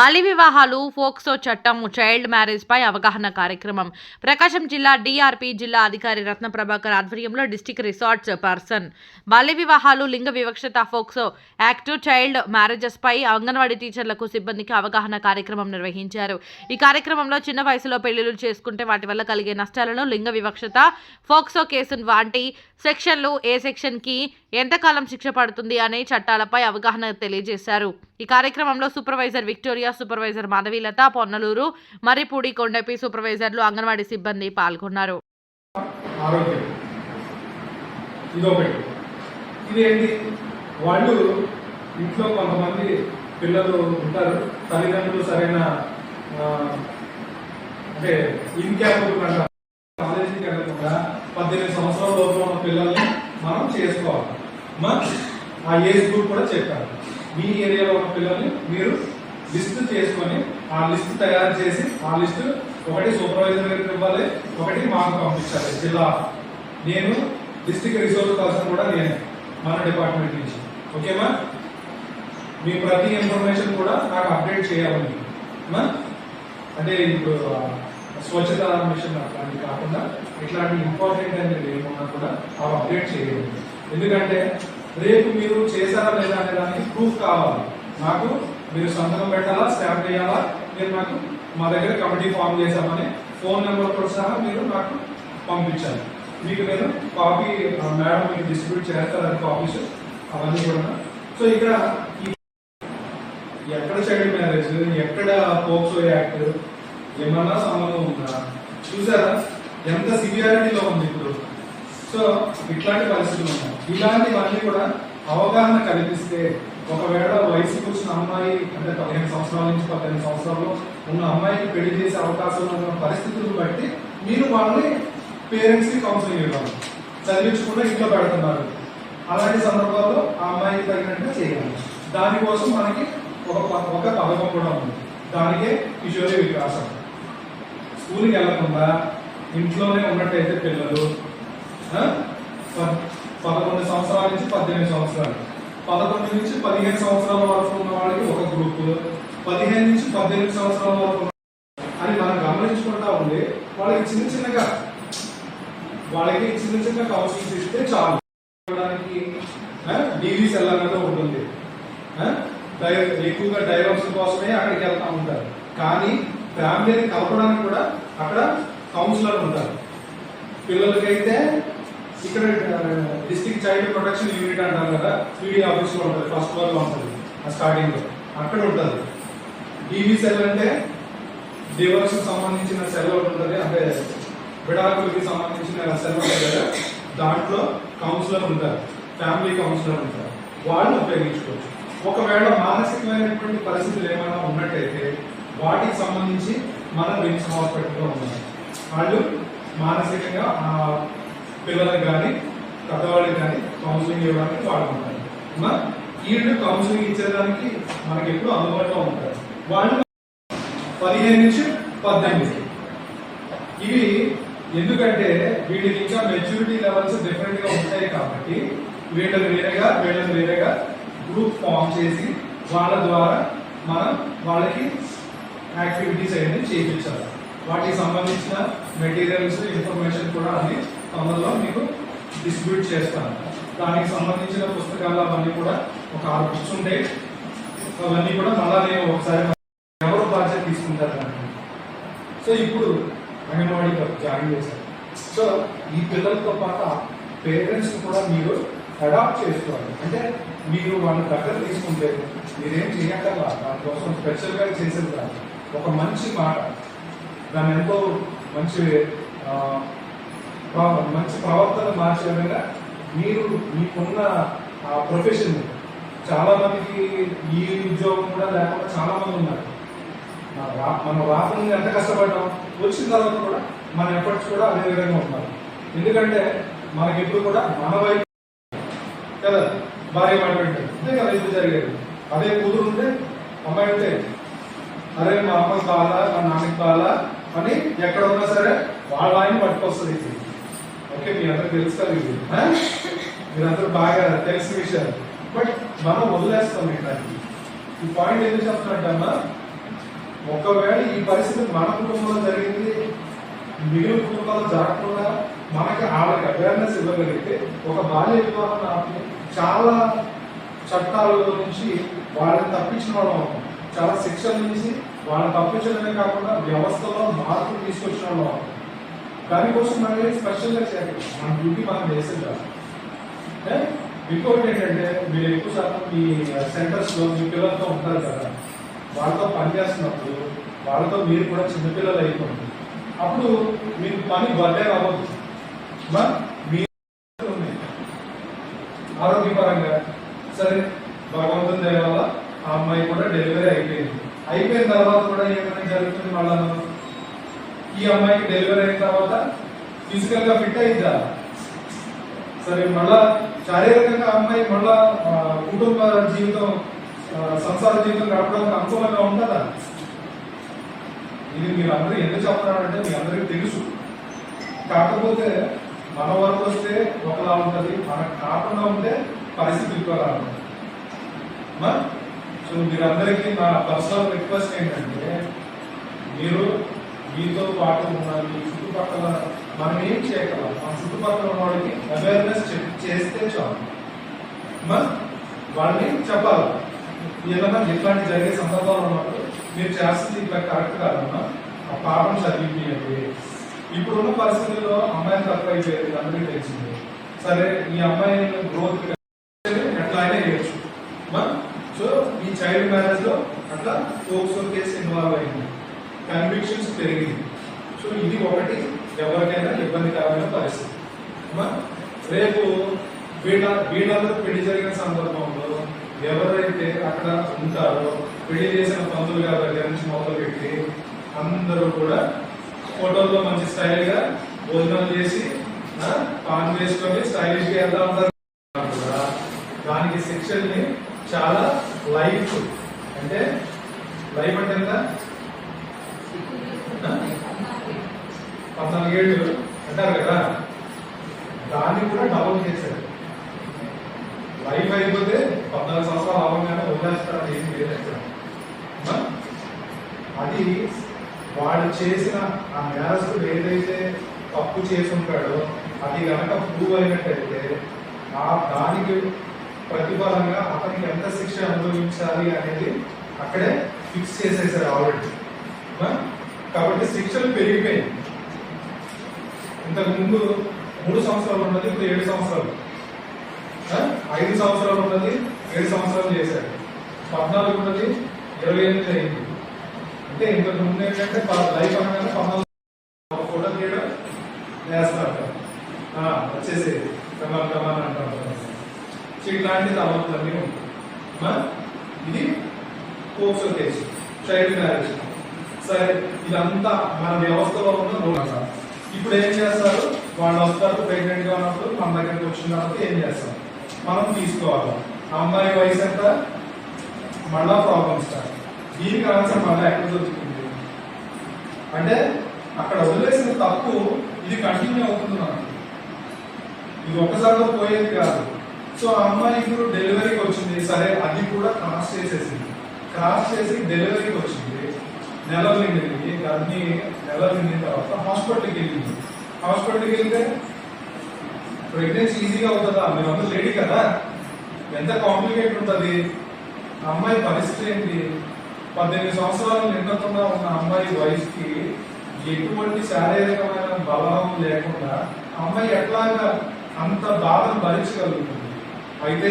బాల్య వివాహాలు ఫోక్సో చట్టం చైల్డ్ మ్యారేజ్ పై అవగాహన కార్యక్రమం. ప్రకాశం జిల్లా డిఆర్పి జిల్లా అధికారి రత్న ప్రభాకర్ ఆధ్వర్యంలో డిస్టిక్ రిసార్ట్స్ పర్సన్. బాల్య వివాహాలు లింగ వివక్షత ఫోక్సో యాక్ట్ చైల్డ్ మ్యారేజెస్ పై అంగన్వాడీ టీచర్లకు సిబ్బందికి అవగాహన కార్యక్రమం నిర్వహించారు. ఈ కార్యక్రమంలో చిన్న వయసులో పెళ్ళిళ్ళు చేసుకుంటే వాటి వల్ల కలిగే నష్టాలను లింగ వివక్షత ఫోక్సో కేసు వంటి సెక్షన్లు ఏ సెక్షన్కి ఎంతకాలం శిక్ష పడుతుంది అనే చట్టాలపై అవగాహన తెలియజేశారు. ఈ కార్యక్రమంలో supervisor Victoria supervisor Madhavilatha Ponnaluru Marripudi Kondapi సూపర్వైజర్లు anganwadi సిబ్బంది పాల్గొన్నారు. వాళ్ళు ఇంట్లో కొంతమంది పిల్లలు ఉంటారు. తల్లిదండ్రులు సరైన అంటే ఇన్క్యాపబుల్ అంటారు కాలేజీకి వెళ్ళకుండా పద్దెనిమిది సంవత్సరాల లోపల ఉన్న పిల్లల్ని మనం చేసుకోవాలి. మా ఆ ఏజ్ గ్రూప్ కూడా చెప్పారు. మీ ఏరియాలో ఉన్న పిల్లల్ని మీరు లిస్ట్ చేసుకొని ఆ లిస్ట్ తయారు చేసి ఆ లిస్ట్ ఒకటి సూపర్వైజర్ గారికి ఇవ్వాలి ఒకటి మాకు పంపించాలి. జిల్లా. నేను డిస్ట్రిక్ట్ రిసోర్స్ పర్సన్ కూడా నేను మన డిపార్ట్మెంట్ నుంచి. ఓకేమా మీ ప్రతి ఇన్ఫర్మేషన్ కూడా నాకు అప్డేట్ చేయాలి. మా? అంటే ఇప్పుడు స్వచ్ఛత మిషన్ అట్లాంటి కాకుండా ఇట్లాంటి ఇంపార్టెంట్ అనేది ఏమన్నా కూడా అవి అప్డేట్ చేయాలి. ఎందుకంటే రేపు మీరు చేశారా లేదా అనే దానికి ప్రూఫ్ కావాలి. నాకు మీరు సంతకం పెట్టాలా స్టాంప్ చేయాలా? మీరు నాకు మా దగ్గర కమిటీ ఫామ్ చేశామని ఫోన్ నెంబర్తో సహా మీరు నాకు పంపించాలి. మీకు నేను కాపీ ఆ, మేడం మీకు డిస్ట్రిబ్యూట్ చేస్తారని కాపీస్ అవన్నీ కూడా. సో ఇక్కడ ఎక్కడ చైల్డ్ మ్యారేజ్ ఎక్కడ పోక్సో యాక్ట్ ఏమన్నా సంబంధం ఉందా? చూసారా? ఎంత సివియారిటీలో ఉంది ఇప్పుడు? సో ఇట్లాంటి పరిస్థితులు ఉన్నాయి. ఇలాంటివన్నీ కూడా అవగాహన కల్పిస్తే ఒకవేళ వయసుకు వచ్చిన అమ్మాయి అంటే పదిహేను సంవత్సరాల నుంచి పద్దెనిమిది సంవత్సరాలు ఉన్న అమ్మాయికి పెళ్ళి చేసే అవకాశం ఉన్న పరిస్థితులను బట్టి మీరు వాళ్ళని పేరెంట్స్కి కౌన్సిలింగ్ ఇవ్వాలి చదివించకుండా ఇంట్లో పెడుతున్నారు. అలాంటి సందర్భాల్లో ఆ అమ్మాయికి తగినట్టుగా చేయాలి. దానికోసం మనకి ఒక ప- ఒక పథకం కూడా ఉంది. దానికే కిషోరి వికాసం. స్కూల్కి వెళ్ళకుండా ఇంట్లోనే ఉన్నట్టయితే పిల్లలు పదకొండు సంవత్సరాల నుంచి పద్దెనిమిది సంవత్సరాలు. పదకొండు నుంచి పదిహేను సంవత్సరాల వరకు ఉన్న వాళ్ళకి ఒక గ్రూప్ పదిహేను నుంచి పద్దెనిమిది సంవత్సరాల వరకు అని మనం గమనించుకుంటా ఉండి వాళ్ళకి చిన్న చిన్నగా వాళ్ళకి చిన్న చిన్న కౌన్సిల్స్ ఇస్తే చాలు. డిగ్రీస్ వెళ్ళాలంటే ఉంటుంది. ఎక్కువగా డైవర్స్ కోసమే అక్కడికి వెళ్తా ఉంటారు. కానీ ఫ్యామిలీని కలపడానికి కూడా అక్కడ కౌన్సిలర్ ఉంటారు. పిల్లలకైతే ఇక్కడ డిస్ట్రిక్ట్ చైల్డ్ ప్రొటెక్షన్ యూనిట్ అంటారు కదా త్రీడీ ఆఫీస్లో ఉంటుంది ఫస్ట్ ఫ్లోర్లో ఉంటుంది ఆ స్టార్టింగ్లో. అక్కడ ఉంటుంది. డీవీ సెల్ అంటే డివోర్స్ సంబంధించిన సెల్ ఒకటి ఉంటుంది అంటే విడాకులకి సంబంధించిన సెల్ ఉంటుంది కదా దాంట్లో కౌన్సిలర్ ఉంటారు ఫ్యామిలీ కౌన్సిలర్ ఉంటారు. వాళ్ళు ఉపయోగించుకోవచ్చు. ఒకవేళ మానసికమైనటువంటి పరిస్థితులు ఏమైనా ఉన్నట్టయితే వాటికి సంబంధించి మన విమ్స్ హాస్పిటల్లో ఉన్నాయి వాళ్ళు మానసికంగా పిల్లలకు కానీ పెద్దవాళ్ళకి కానీ కౌన్సిలింగ్ ఇవ్వడానికి వాడుకుంటారు. మా వీళ్ళు కౌన్సిలింగ్ ఇచ్చేదానికి మనకి ఎప్పుడు అందుబాటులో ఉంటారు. వాళ్ళు పదిహేను నుంచి పద్దెనిమిది. ఇవి ఎందుకంటే వీటికి ఇంకా మెచ్యూరిటీ లెవెల్స్ డిఫరెంట్గా ఉంటాయి కాబట్టి వీళ్ళని వేరేగా వీళ్ళని వేరేగా గ్రూప్ ఫామ్ చేసి వాళ్ళ ద్వారా మనం వాళ్ళకి యాక్టివిటీస్ అనేది చేయించాలి. వాటికి సంబంధించిన మెటీరియల్స్ ఇన్ఫర్మేషన్ కూడా అన్ని తొందరలో మీకు డిస్ట్రిబ్యూట్ చేస్తాను. దానికి సంబంధించిన పుస్తకాలు అవన్నీ కూడా ఒక ఆరు బుక్స్ ఉంటాయి అవన్నీ కూడా మళ్ళా నేను ఒకసారి ఎవరు బాధ్యత తీసుకుంటారు సో ఇప్పుడు అంగన్వాడీ జాయిన్ చేశారు. సో ఈ పిల్లలతో పాటు పేరెంట్స్ కూడా మీరు అడాప్ట్ చేసుకోవాలి. అంటే మీరు వాళ్ళ దగ్గర తీసుకుంటే మీరేం చేయక్కర్లా దానికోసం స్పెషల్గా చేసేది కాదు. ఒక మంచి మాట. దాని ఎంతో మంచి మంచి ప్రవర్తన మార్చే విధంగా మీరు మీకున్న ఆ ప్రొఫెషన్ చాలా మందికి ఈ ఉద్యోగం కూడా లేకుండా చాలా మంది ఉన్నారు. మన మనం రాకుండా ఎంత కష్టపడ్డాం వచ్చిన తర్వాత కూడా మన ఎఫర్ట్స్ కూడా అదే విధంగా ఉన్నారు ఎందుకంటే మనకి ఎప్పుడు కూడా మన వైపు కదా భార్య మాట అంతే కదా ఇది జరిగేది. అదే కూతురు ఉంటే అమ్మాయి ఉంటే అరే మా అమ్మకి కావాలా మా నాన్నకి కావాలా అని ఎక్కడ ఉన్నా సరే వాళ్ళ ఆయన పట్టుకొస్తుంది. ఓకే మీ అందరూ తెలుస్తారు ఇది. మీరందరూ బాగా తెలిసిన విషయాలు. బట్ మనం వదిలేస్తాం ఇట్లాంటి ఈ పాయింట్ ఎందుకు చెప్తున్నట్టమ్మా ఒకవేళ ఈ పరిస్థితి మన కుటుంబంలో జరిగింది మిగిలిన కుటుంబాలు జరగకుండా మనకి వాళ్ళకి అవేర్నెస్ ఇవ్వగలిగితే ఒక బాల్య వివాహం ఆపి చాలా చట్టాల నుంచి వాళ్ళని తప్పించిన వాళ్ళం అవుతాం. చాలా శిక్షల నుంచి వాళ్ళని తప్పించడమే కాకుండా వ్యవస్థలో మార్పులు తీసుకొచ్చిన వాళ్ళం అవుతాం. దానికోసం మనం స్పెషల్గా చేయాలి. మన డ్యూటీ మనం చేసేది ఇంకోటి ఏంటంటే మీరు ఎక్కువ శాతం మీ సెంటర్స్లో మీ పిల్లలతో ఉంటారు కదా వాళ్ళతో పనిచేస్తున్నప్పుడు వాళ్ళతో మీరు కూడా చిన్నపిల్లలు అయిపోండి. అప్పుడు మీకు పని బర్డే అవ్వదు మీ ఆరోగ్యం ఉంది. ఆరోగ్యపరంగా సరే భగవంతుని దయ వల్ల ఆ అమ్మాయి కూడా డెలివరీ అయిపోయింది అయిపోయిన తర్వాత కూడా ఏమైనా జరుగుతుంది మళ్ళా ఈ అమ్మాయికి డెలివరీ అయిన తర్వాత ఫిజికల్గా ఫిట్ అయిందా సరే మళ్ళా శారీరకంగా అమ్మాయి మళ్ళా కుటుంబ జీవితం సంసార జీవితం గడపడానికి అనుకూలంగా ఉంటుందా? ఇది మీరు అందరూ ఎందుకు చెప్తున్నారంటే మీ అందరికీ తెలుసు. కాకపోతే మన వరకు వస్తే ఒకలా ఉంటుంది మనకు కాకుండా ఉంటే పరిస్థితి ఇంకోలా ఉంటుంది సో మీరందరికీ నా పర్సనల్ రిక్వెస్ట్ ఏంటంటే మీరు మీతో పాటు ఉన్న చుట్టుపక్కల మనం ఏం చేయగలం? మన చుట్టుపక్కల ఉన్న వాళ్ళకి అవేర్నెస్ చేస్తే చాలు. మా? వాళ్ళని చెప్పాలి. ఏదైనా ఇట్లాంటి జరిగే సందర్భాలు ఉన్నప్పుడు మీరు చేస్తుంది ఇట్లా కరెక్ట్ కాదమ్మా. ఆ పాపం చదివించండి ఇప్పుడున్న పరిస్థితుల్లో అమ్మాయిని తక్కువ అయిపోయేది అందరికీ తెలిసింది. సరే ఈ అమ్మాయి గ్రోత్ ఎట్లా అయినా చేయొచ్చు. మా? సో ఈ చైల్డ్ మ్యారేజ్లో అట్లా ఫోక్సో కేసు ఇన్వాల్వ్ అయింది. కన్విక్షన్స్ పెరిగింది. సో ఇది ఒకటి ఎవరికైనా ఇబ్బందికరమైన పరిస్థితి. రేపు వీళ్ళ వీళ్ళందరూ పెళ్ళి జరిగిన సందర్భంలో ఎవరైతే అక్కడ ఉంటారో పెళ్ళి చేసిన పంతులు గారి దగ్గర నుంచి మొదలు పెట్టి అందరూ కూడా ఫోటోల్లో మంచి స్టైల్గా భోజనం చేసి పాన్ వేసుకొని స్టైలిష్గా ఎలా ఉంటారు కూడా దానికి శిక్షల్ని చాలా లైఫ్ అంటే లైఫ్ అంటే ఎంత? పద్నాలుగేళ్ళు అంటారు కదా? దాన్ని కూడా డబుల్ చేశారు. లైఫ్ అయిపోతే పద్నాలుగు సంవత్సరాలు అవ్వగానే వదిలేస్తారు ఏం లేదు అది వాడు చేసిన ఆ నేరస్తుడు ఏదైతే తప్పు చేసి ఉంటాడో అది కనుక ప్రూవ్ అయినట్టయితే ఆ దానికి ప్రతిఫలంగా అతనికి ఎంత శిక్ష అనుభవించాలి అనేది అక్కడే ఫిక్స్ చేసేసారు ఆల్రెడీ కాబట్టి శిక్షలు పెరిగిపోయాయి ఇంతకు ముందు మూడు సంవత్సరాలు ఉన్నది ఇప్పుడు ఏడు సంవత్సరాలు. ఐదు సంవత్సరాలు ఉన్నది ఏడు సంవత్సరాలు చేశారు. పద్నాలుగు ఉన్నది ఇరవై ఎనిమిది అయింది. అంటే ఇంతకు ముందు ఏంటంటే లైఫ్ అనగానే పద్నాలుగు ఫోటో తీయడం వేస్తారు వచ్చేసేది. కమాన్ కమాన్ అంటారు సో ఇట్లాంటి తలపులన్నీ ఉంటాయి. ఇది కోర్సు కేసు. Child marriage. సరే ఇదంతా మన వ్యవస్థలో ఉన్న రూల్ ఇప్పుడు ఏం చేస్తారు? వాళ్ళు వస్తారు ప్రెగ్నెంట్గా ఉన్నప్పుడు మన దగ్గరికి వచ్చిన తర్వాత ఏం చేస్తారు? మనం తీసుకోవాలి. అమ్మాయి వయసు ఎంత? మళ్ళా ప్రాబ్లమ్ స్టార్ట్ దీనికి ఆన్సర్ మళ్ళీ ఎక్కడ దొరుకుతుంది? అంటే అక్కడ వదిలేసిన తప్పు ఇది కంటిన్యూ అవుతుంది మనకి. ఇది ఒక్కసారిలో పోయేది కాదు. సో ఆ అమ్మాయి ఇప్పుడు డెలివరీకి వచ్చింది. సరే అది కూడా క్రాస్ చేసేసింది. క్రాస్ చేసి డెలివరీకి వచ్చింది. నెలలు వెళ్ళి గర్భిణి నెలలు నిండిన తర్వాత హాస్పిటల్కి వెళ్ళింది. హాస్పిటల్కి వెళ్తే ప్రెగ్నెన్సీ ఈజీగా అవుతుందా? మీరు అందరూ లేడీ కదా? ఎంత కాంప్లికేట్ ఉంటుంది? అమ్మాయి పరిస్థితి ఏంటి? పద్దెనిమిది సంవత్సరాలు నిండకుండా ఉన్న అమ్మాయి వయసుకి ఎటువంటి శారీరకమైన బలం లేకుండా అమ్మాయి ఎట్లాగా అంత బాధను భరించగలుగుతుంది? అయితే